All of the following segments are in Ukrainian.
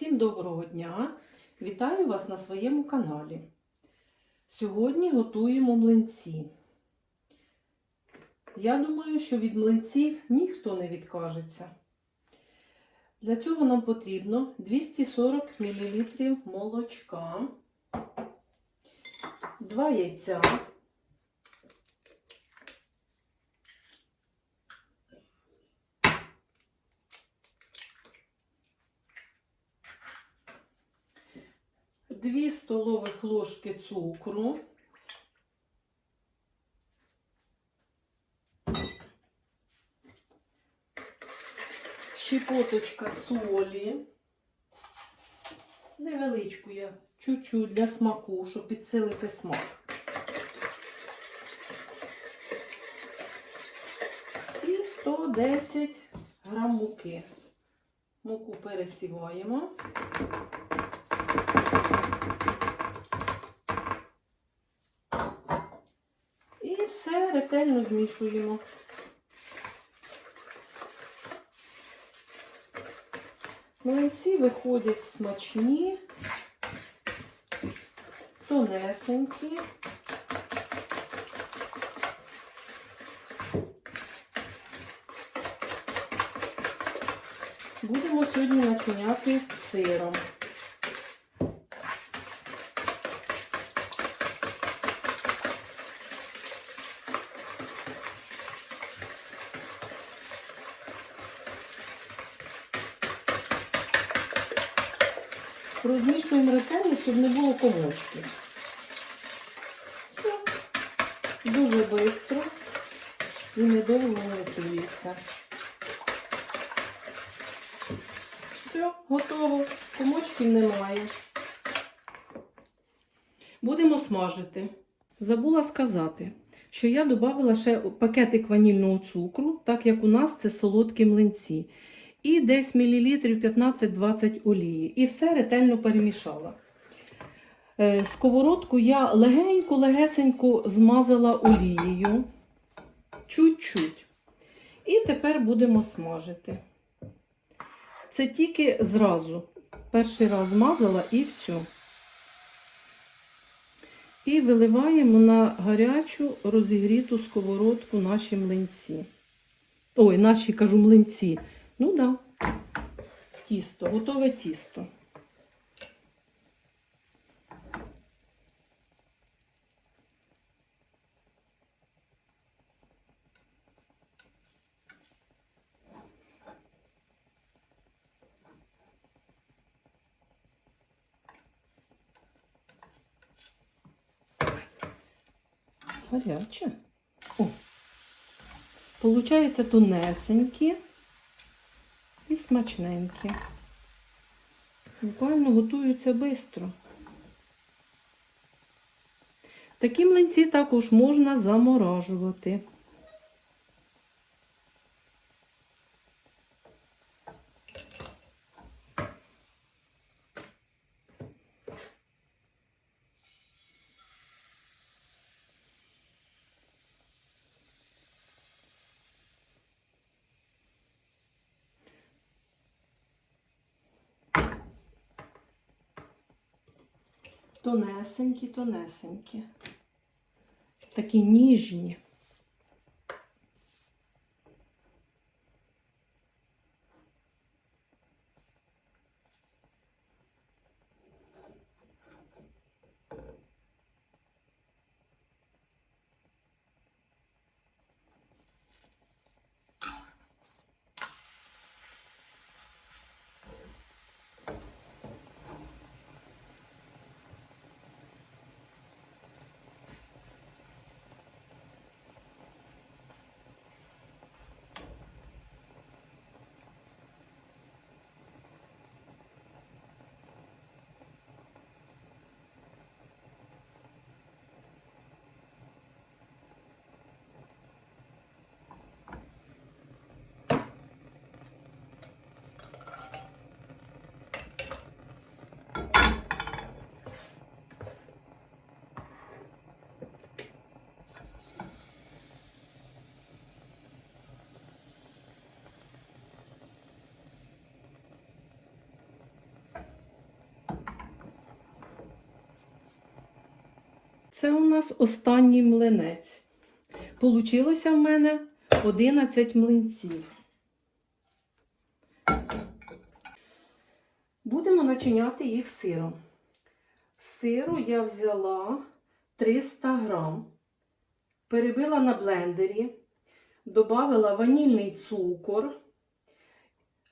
Всім доброго дня! Вітаю вас на своєму каналі. Сьогодні готуємо млинці. Я думаю, що від млинців ніхто не відкажеться. Для цього нам потрібно 240 мл молочка, 2 яйця, Дві столових ложки цукру, щепоточка солі, невеличку я чуть-чуть для смаку, щоб підсилити смак. І 110 грам муки. Муку пересіваємо. І все ретельно змішуємо. Млинці виходять смачні, тонесенькі. Будемо сьогодні начиняти сиром. Розмішуємо ретельно, щоб не було комочків. Все. Дуже швидко і недовго готується. Все, готово. Комочків немає. Будемо смажити. Забула сказати, що я додала ще пакетик ванільного цукру, так як у нас це солодкі млинці і десь мілілітрів 15-20 олії. І все ретельно перемішала. Е, Сковородку я легенько-легесенько змазала олією. Чуть-чуть. І тепер будемо смажити. Це тільки зразу. Перший раз змазала і все. І виливаємо на гарячу розігріту сковородку наші млинці. Ой, наші кажу млинці. Ну да, тісто, готове тісто. Гаряче. О, получається тонесенькі і смачненькі. Буквально готуються швидко. Такі млинці також можна заморажувати. Тонесенькі, тонесенькі. Такі ніжні. Це у нас останній млинець. Получилося в мене 11 млинців. Будемо начиняти їх сиром. Сиру я взяла 300 грам, перебила на блендері, додала ванільний цукор,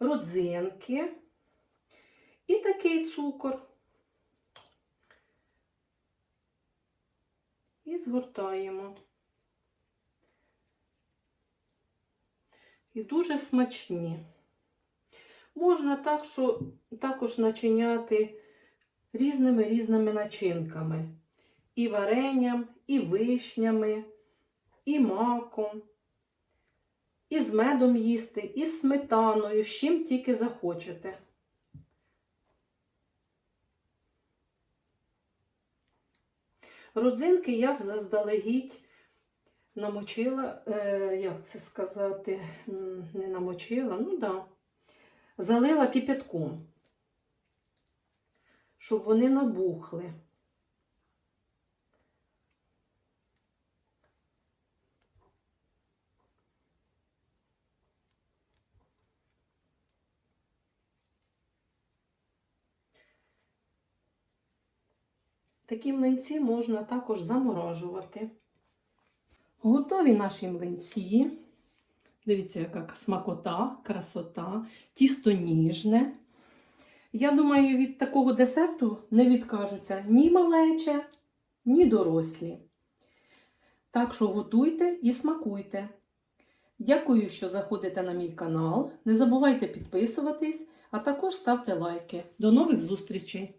родзинки і такий цукор. І згортаємо. І дуже смачні. Можна так, що також начиняти різними різними начинками. І варенням, і вишнями, і маком, і з медом їсти, і з сметаною, з чим тільки захочете. Родзинки я заздалегідь намочила, е, як це сказати, не намочила, ну. Да. Залила кипятком, щоб вони набухли. Такі млинці можна також заморожувати. Готові наші млинці. Дивіться, яка смакота, красота, тісто ніжне. Я думаю, від такого десерту не відкажуться ні малече, ні дорослі. Так що готуйте і смакуйте. Дякую, що заходите на мій канал. Не забувайте підписуватись, а також ставте лайки. До нових зустрічей!